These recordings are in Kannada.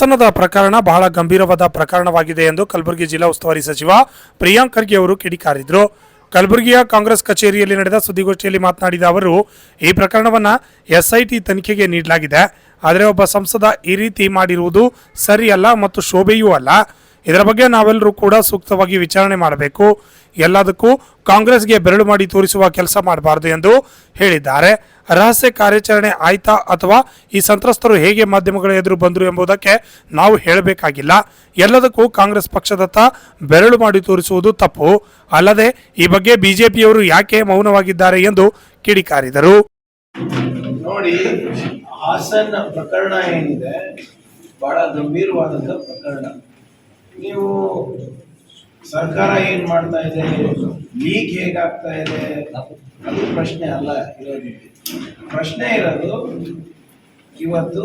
ಹಾಸನದ ಪ್ರಕರಣ ಬಹಳ ಗಂಭೀರವಾದ ಪ್ರಕರಣವಾಗಿದೆ ಎಂದು ಕಲಬುರಗಿ ಜಿಲ್ಲಾ ಉಸ್ತುವಾರಿ ಸಚಿವ ಪ್ರಿಯಾಂಕ್ ಖರ್ಗೆ ಅವರು ಕಿಡಿಕಾರಿದ್ರು. ಕಲಬುರಗಿಯ ಕಾಂಗ್ರೆಸ್ ಕಚೇರಿಯಲ್ಲಿ ನಡೆದ ಸುದ್ದಿಗೋಷ್ಠಿಯಲ್ಲಿ ಮಾತನಾಡಿದ ಅವರು, ಈ ಪ್ರಕರಣವನ್ನು ಎಸ್ಐಟಿ ತನಿಖೆಗೆ ನೀಡಲಾಗಿದೆ. ಆದರೆ ಒಬ್ಬ ಸಂಸದ ಈ ರೀತಿ ಮಾಡಿರುವುದು ಸರಿಯಲ್ಲ ಮತ್ತು ಶೋಭೆಯೂ ಅಲ್ಲ. ಇದರ ಬಗ್ಗೆ ನಾವೆಲ್ಲರೂ ಕೂಡ ಸೂಕ್ತವಾಗಿ ವಿಚಾರಣೆ ಮಾಡಬೇಕು. ಎಲ್ಲದಕ್ಕೂ ಕಾಂಗ್ರೆಸ್ಗೆ ಬೆರಳು ಮಾಡಿ ತೋರಿಸುವ ಕೆಲಸ ಮಾಡಬಾರದು ಎಂದು ಹೇಳಿದ್ದಾರೆ. ರಹಸ್ಯ ಕಾರ್ಯಾಚರಣೆ ಆಯ್ತಾ ಅಥವಾ ಈ ಸಂತ್ರಸ್ತರು ಹೇಗೆ ಮಾಧ್ಯಮಗಳ ಎದುರು ಬಂದರು ಎಂಬುದಕ್ಕೆ ನಾವು ಹೇಳಬೇಕಾಗಿಲ್ಲ. ಎಲ್ಲದಕ್ಕೂ ಕಾಂಗ್ರೆಸ್ ಪಕ್ಷದತ್ತ ಬೆರಳು ಮಾಡಿ ತೋರಿಸುವುದು ತಪ್ಪು. ಅಲ್ಲದೆ ಈ ಬಗ್ಗೆ ಬಿಜೆಪಿಯವರು ಯಾಕೆ ಮೌನವಾಗಿದ್ದಾರೆ ಎಂದು ಕಿಡಿಕಾರಿದರು. ನೋಡಿ, ಹಾಸನ್ ಪ್ರಕರಣ ಏನಿದೆ? ಬಹಳ ಗಂಭೀರವಾದಂತಹ ಪ್ರಕರಣ. ನೀವು ಸರ್ಕಾರ ಏನ್ ಮಾಡ್ತಾ ಇದೆ? ಲೀಕ್ ಹೇಗಾಗ್ತಾ ಇದೆ? ಅದು ಪ್ರಶ್ನೆ ಅಲ್ಲ ಇರೋದು ಪ್ರಶ್ನೆ ಇರೋದು, ಇವತ್ತು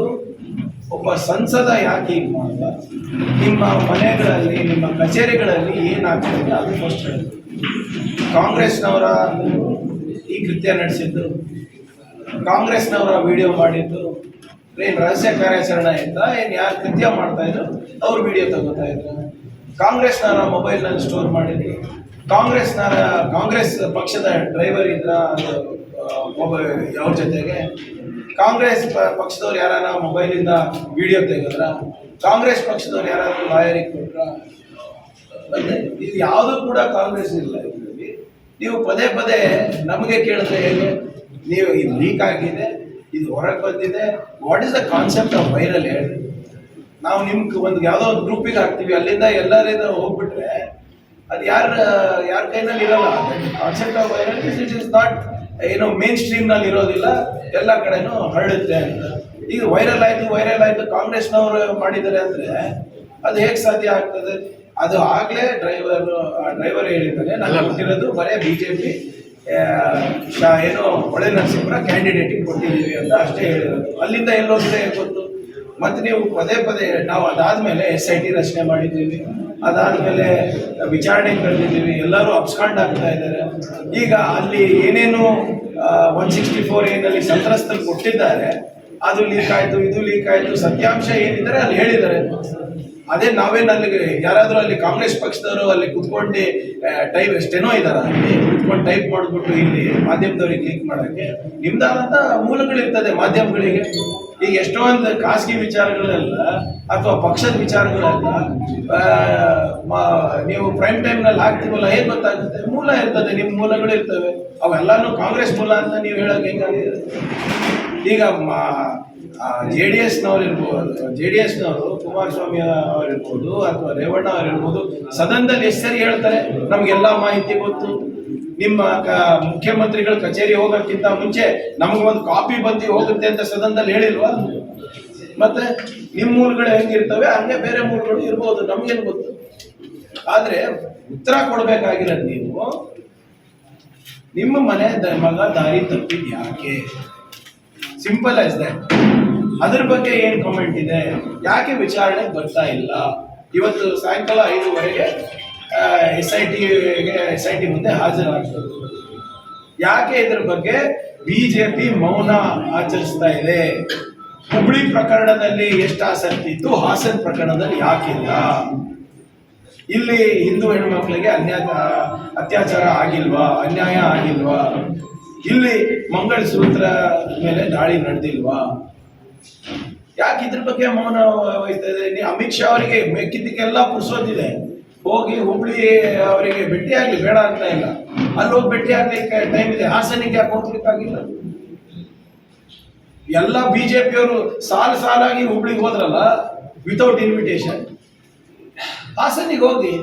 ಒಬ್ಬ ಸಂಸದ ಯಾಕೆ ಈಗ ಮಾಡ್ದ? ನಿಮ್ಮ ಮನೆಗಳಲ್ಲಿ, ನಿಮ್ಮ ಕಚೇರಿಗಳಲ್ಲಿ ಏನಾಗ್ತದೆ ಅದು ಫಸ್ಟ್ ಹೇಳಿ. ಕಾಂಗ್ರೆಸ್ನವರ ಈ ಕೃತ್ಯ ನಡೆಸಿದ್ದು, ಕಾಂಗ್ರೆಸ್ನವರ ವಿಡಿಯೋ ಮಾಡಿದ್ದು ಏನ್ ರಹಸ್ಯ ಕಾರ್ಯಾಚರಣೆ ಅಂತ ಏನ್ ಯಾರು ಕೃತ್ಯ ಮಾಡ್ತಾ ಇದ್ರು, ಅವ್ರ ವಿಡಿಯೋ ತಗೋತಾ ಇದ್ರು. ಕಾಂಗ್ರೆಸ್ನವರ ಮೊಬೈಲ್ನಲ್ಲಿ ಸ್ಟೋರ್ ಮಾಡಿದ್ರು ಕಾಂಗ್ರೆಸ್ನವರ ಕಾಂಗ್ರೆಸ್ ಪಕ್ಷದ ಡ್ರೈವರ್ ಇದ್ರ ಮೊಬೈಲ್ ಅವ್ರ ಜೊತೆಗೆ. ಕಾಂಗ್ರೆಸ್ ಪಕ್ಷದವ್ರು ಯಾರ ಮೊಬೈಲಿಂದ ವಿಡಿಯೋ ತೆಗೆದ್ರ, ಕಾಂಗ್ರೆಸ್ ಪಕ್ಷದವ್ರು ಯಾರು ಲಾಯರಿಗೆ ಕೊಟ್ರ ಇದು ಯಾವುದು ಕೂಡ ಕಾಂಗ್ರೆಸ್ ಇಲ್ಲ ಇದರಲ್ಲಿ. ನೀವು ಪದೇ ಪದೇ ನಮಗೆ ಕೇಳಿದ್ರೆ ಹೇಗೆ ನೀವು ಇದು ಲೀಕ್ ಆಗಿದೆ ಇದು ಹೊರಗೆ ಬಂದಿದೆ. What is the concept of viral ಹೇಳಿ ನಾವು ನಿಮ್ಗೆ ಒಂದು ಯಾವುದೋ ಒಂದು ಗ್ರೂಪಿಗೆ ಹಾಕ್ತೀವಿ. ಅಲ್ಲಿಂದ ಎಲ್ಲರಿಂದ ಹೋಗ್ಬಿಟ್ರೆ ಅದು ಯಾರ ಯಾರ ಕೈನಲ್ಲಿ ಇರಲ್ಲ. Concept of viral is it is not ಏನೋ ಮೇನ್ ಸ್ಟ್ರೀಮ್ನಲ್ಲಿ ಇರೋದಿಲ್ಲ. ಎಲ್ಲ ಕಡೆನೂ ಹರಡುತ್ತೆ ಅಂತ. ಈಗ ವೈರಲ್ ಆಯ್ತು ವೈರಲ್ ಆಯ್ತು ಕಾಂಗ್ರೆಸ್ನವರು ಮಾಡಿದ್ದಾರೆ ಅಂದ್ರೆ ಅದು ಹೇಗೆ ಸಾಧ್ಯ ಆಗ್ತದೆ? ಅದು ಆಗ್ಲೇ ಡ್ರೈವರ್ ಡ್ರೈವರ್ ಹೇಳಿದ್ದಾನೆ. ನಾನು ಗೊತ್ತಿರೋದು ಬರೇ ಬಿಜೆಪಿ ಏನೋ ಹೊಳೆ ನರಸೀಪುರ ಕ್ಯಾಂಡಿಡೇಟಿಗೆ ಕೊಟ್ಟಿದ್ದೀವಿ ಅಂತ ಅಷ್ಟೇ ಹೇಳಿದ್ರು. ಅಲ್ಲಿಂದ ಎಲ್ಲೋಗಿದೆ ಗೊತ್ತು. ಮತ್ತೆ ನೀವು ಪದೇ ಪದೇ ನಾವು ಅದಾದಮೇಲೆ ಎಸ್ ಐ ಟಿ ರಚನೆ ಮಾಡಿದ್ದೀವಿ. ಅದಾದಮೇಲೆ ವಿಚಾರಣೆ ಕರೆದಿದ್ದೀವಿ. ಎಲ್ಲರೂ ಅಬ್ಸ್ಕಾಂಡ್ ಆಗ್ತಾ ಇದ್ದಾರೆ. ಈಗ ಅಲ್ಲಿ ಏನೇನು ಒನ್ ಸಿಕ್ಸ್ಟಿ ಫೋರ್ ಏನಲ್ಲಿ ಸಂತ್ರಸ್ತರು ಕೊಟ್ಟಿದ್ದಾರೆ. ಅದು ಲೀಕ್ ಆಯ್ತು, ಇದು ಲೀಕ್ ಆಯ್ತು, ಸತ್ಯಾಂಶ ಏನಿದ್ದಾರೆ ಅಲ್ಲಿ ಹೇಳಿದ್ದಾರೆ. ಅದೇ ನಾವೇನು ಅಲ್ಲಿಗೆ ಯಾರಾದರೂ ಅಲ್ಲಿ ಕಾಂಗ್ರೆಸ್ ಪಕ್ಷದವರು ಅಲ್ಲಿ ಕುತ್ಕೊಂಡು ಟೈಪ್ ಎಷ್ಟೇನೋ ಇದಾರ, ಅಲ್ಲಿ ಕುತ್ಕೊಂಡು ಟೈಪ್ ಮಾಡಿಬಿಟ್ಟು ಇಲ್ಲಿ ಮಾಧ್ಯಮದವ್ರಿಗೆ ಲೀಕ್ ಮಾಡೋಕ್ಕೆ. ನಿಮ್ದಾದಂಥ ಮೂಲಗಳಿರ್ತದೆ ಮಾಧ್ಯಮಗಳಿಗೆ. ಈಗ ಎಷ್ಟೊಂದು ಖಾಸಗಿ ವಿಚಾರಗಳೆಲ್ಲ ಅಥವಾ ಪಕ್ಷದ ವಿಚಾರಗಳೆಲ್ಲ ನೀವು ಪ್ರೈಮ್ ಟೈಮ್ನಲ್ಲಿ ಹಾಕ್ತೀವಲ್ಲ, ಏನು ಗೊತ್ತಾಗುತ್ತೆ? ಮೂಲ ಇರ್ತದೆ ನಿಮ್ಮ ಮೂಲಗಳು ಇರ್ತವೆ. ಅವೆಲ್ಲಾನು ಕಾಂಗ್ರೆಸ್ ಮೂಲ ಅಂತ ನೀವು ಹೇಳೋಕೆ ಹೆಂಗಾಗಿದೆ? ಈಗ ಜೆ ಡಿ ಎಸ್ನವ್ರು ಇರ್ಬೋದು ಜೆ ಡಿ ಎಸ್ನವರು ಕುಮಾರಸ್ವಾಮಿ ಅವರಿರ್ಬೋದು ಅಥವಾ ರೇವಣ್ಣ ಅವರಿರ್ಬೋದು ಸದನದಲ್ಲಿ ಎಷ್ಟು ಸರಿ ಹೇಳ್ತಾರೆ? ನಮಗೆಲ್ಲ ಮಾಹಿತಿ ಗೊತ್ತು. ನಿಮ್ಮ ಮುಖ್ಯಮಂತ್ರಿಗಳ ಕಚೇರಿ ಹೋಗೋಕ್ಕಿಂತ ಮುಂಚೆ ನಮಗೊಂದು ಕಾಪಿ ಬಂದು ಹೋಗುತ್ತೆ ಅಂತ ಸದನದಲ್ಲಿ ಹೇಳಿಲ್ವಾ? ಮತ್ತೆ ನಿಮ್ಮ ಮೂಲಗಳು ಹೆಂಗಿರ್ತವೆ, ಹಂಗೆ ಬೇರೆ ಮೂಲಗಳು ಇರ್ಬೋದು, ನಮ್ಗೇನು ಗೊತ್ತು? ಆದ್ರೆ ಉತ್ತರ ಕೊಡಬೇಕಾಗಿರೋದು ನೀವು, ನಿಮ್ಮ ಮನೆ ಮಗ ದಾರಿ ತಪ್ಪಿದ್ ಯಾಕೆ ಸಿಂಪಲ್ ಆಸ್ ದಟ್ ಅದ್ರ ಬಗ್ಗೆ ಏನ್ ಕಾಮೆಂಟ್ ಇದೆ? ಯಾಕೆ ವಿಚಾರಣೆಗೆ ಬರ್ತಾ ಇಲ್ಲ? ಇವತ್ತು ಸಾಯಂಕಾಲ ಐದುವರೆಗೆ ಎಸ್ ಐ ಟಿಗೆ ಎಸ್ ಐ ಟಿ ಮುಂದೆ ಹಾಜರಾಗ್ತದೆ. ಯಾಕೆ ಇದ್ರ ಬಗ್ಗೆ ಬಿಜೆಪಿ ಮೌನ ಆಚರಿಸ್ತಾ ಇದೆ? ಹುಬ್ಳಿ ಪ್ರಕರಣದಲ್ಲಿ ಎಷ್ಟು ಆಸಕ್ತಿ ಇತ್ತು? ಹಾಸನ್ ಪ್ರಕರಣದಲ್ಲಿ ಯಾಕಿಲ್ಲ? ಇಲ್ಲಿ ಹಿಂದೂ ಹೆಣ್ಮಕ್ಳಿಗೆ ಅನ್ಯಾಯ ಅತ್ಯಾಚಾರ ಆಗಿಲ್ವಾ? ಅನ್ಯಾಯ ಆಗಿಲ್ವಾ? ಇಲ್ಲಿ ಮಂಗಳ ಸೂತ್ರ ಮೇಲೆ ದಾಳಿ ನಡೆದಿಲ್ವಾ? ಯಾಕೆ ಇದ್ರ ಬಗ್ಗೆ ಮೌನ ವಹಿಸ್ತಾ ಇದೆ ಅಮಿತ್ ಶಾ ಅವರಿಗೆ ಮೆಕ್ಕಿದ್ದಕ್ಕೆಲ್ಲ ಪುರ್ಸೋದಿದೆ ಹೋಗಿ ಹುಬ್ಳಿ ಅವರಿಗೆ ಭೇಟಿ ಆಗ್ಲಿ, ಬೇಡ ಅಂತ ಇಲ್ಲ. ಅಲ್ಲಿ ಹೋಗಿ ಭೇಟಿ ಆಗ್ಲಿಕ್ಕೆ ಟೈಮ್ ಇದೆ. ಹಾಸನಿಗೆ ಯಾಕೆ ಹೋಗ್ಲಿಕ್ಕಾಗಿಲ್ಲ ಎಲ್ಲ ಬಿಜೆಪಿಯವರು ಸಾಲು ಸಾಲಾಗಿ ಹುಬ್ಳಿಗೆ ಹೋದ್ರಲ್ಲ ವಿತೌಟ್ ಇನ್ವಿಟೇಷನ್ ಹಾಸನಿಗೆ ಹೋಗಿ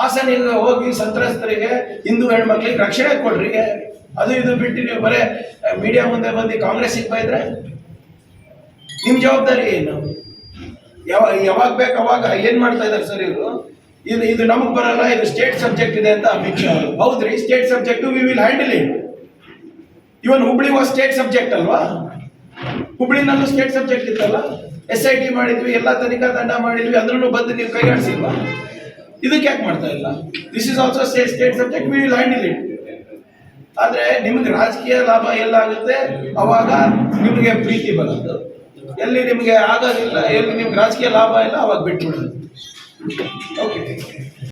ಹಾಸನಿಗೆ ಹೋಗಿ ಸಂತ್ರಸ್ತರಿಗೆ, ಹಿಂದೂ ಹೆಣ್ಮಕ್ಳಿಗೆ ರಕ್ಷಣೆ ಕೊಡ್ರಿ. ಅದು ಇದು ಬಿಟ್ಟು ನೀವು ಬರೀ ಮೀಡಿಯಾ ಮುಂದೆ ಬಂದು ಕಾಂಗ್ರೆಸ್ಸಿಗೆ ಬೈದ್ರೆ ನಿಮ್ಮ ಜವಾಬ್ದಾರಿ ಏನು? ಯಾವಾಗ ಯಾವಾಗ ಬೇಕು ಅವಾಗ ಏನು ಮಾಡ್ತಾ ಇದ್ದಾರೆ ಸರ್ ಇವರು? ಇದು ಇದು ನಮಗೆ ಬರಲ್ಲ, ಇದು ಸ್ಟೇಟ್ ಸಬ್ಜೆಕ್ಟ್ ಇದೆ ಅಂತ ಅಮಿತ್ ಶಾ ಅವರು ಹೌದ್ರಿ state subject we will handle it even Hubli was state subject ಅಲ್ವಾ? ಹುಬ್ಳಿನಲ್ಲೂ ಸ್ಟೇಟ್ ಸಬ್ಜೆಕ್ಟ್ ಇತ್ತಲ್ಲ? ಎಸ್ ಐ ಟಿ ಮಾಡಿದ್ವಿ, ಎಲ್ಲ ತನಿಖಾ ತಂಡ ಮಾಡಿದ್ವಿ ಅದ್ರೂ ಬಂದು ನೀವು ಕೈಯಾಡಿಸಿಲ್ವಾ? ಇದಕ್ಕೆ ಯಾಕೆ ಮಾಡ್ತಾ ಇಲ್ಲ? This is also state state subject we will handle it ಆದ್ರೆ ನಿಮ್ಗೆ ರಾಜಕೀಯ ಲಾಭ ಎಲ್ಲ ಆಗುತ್ತೆ, ಅವಾಗ ನಿಮಗೆ ಪ್ರೀತಿ ಬರೋದು ಎಲ್ಲಿ ನಿಮಗೆ ಆಗೋದಿಲ್ಲ, ಎಲ್ಲಿ ನಿಮ್ಗೆ ರಾಜಕೀಯ ಲಾಭ ಇಲ್ಲ, ಅವಾಗ ಬಿಟ್ಬಿಡೋದು ಓಕೆ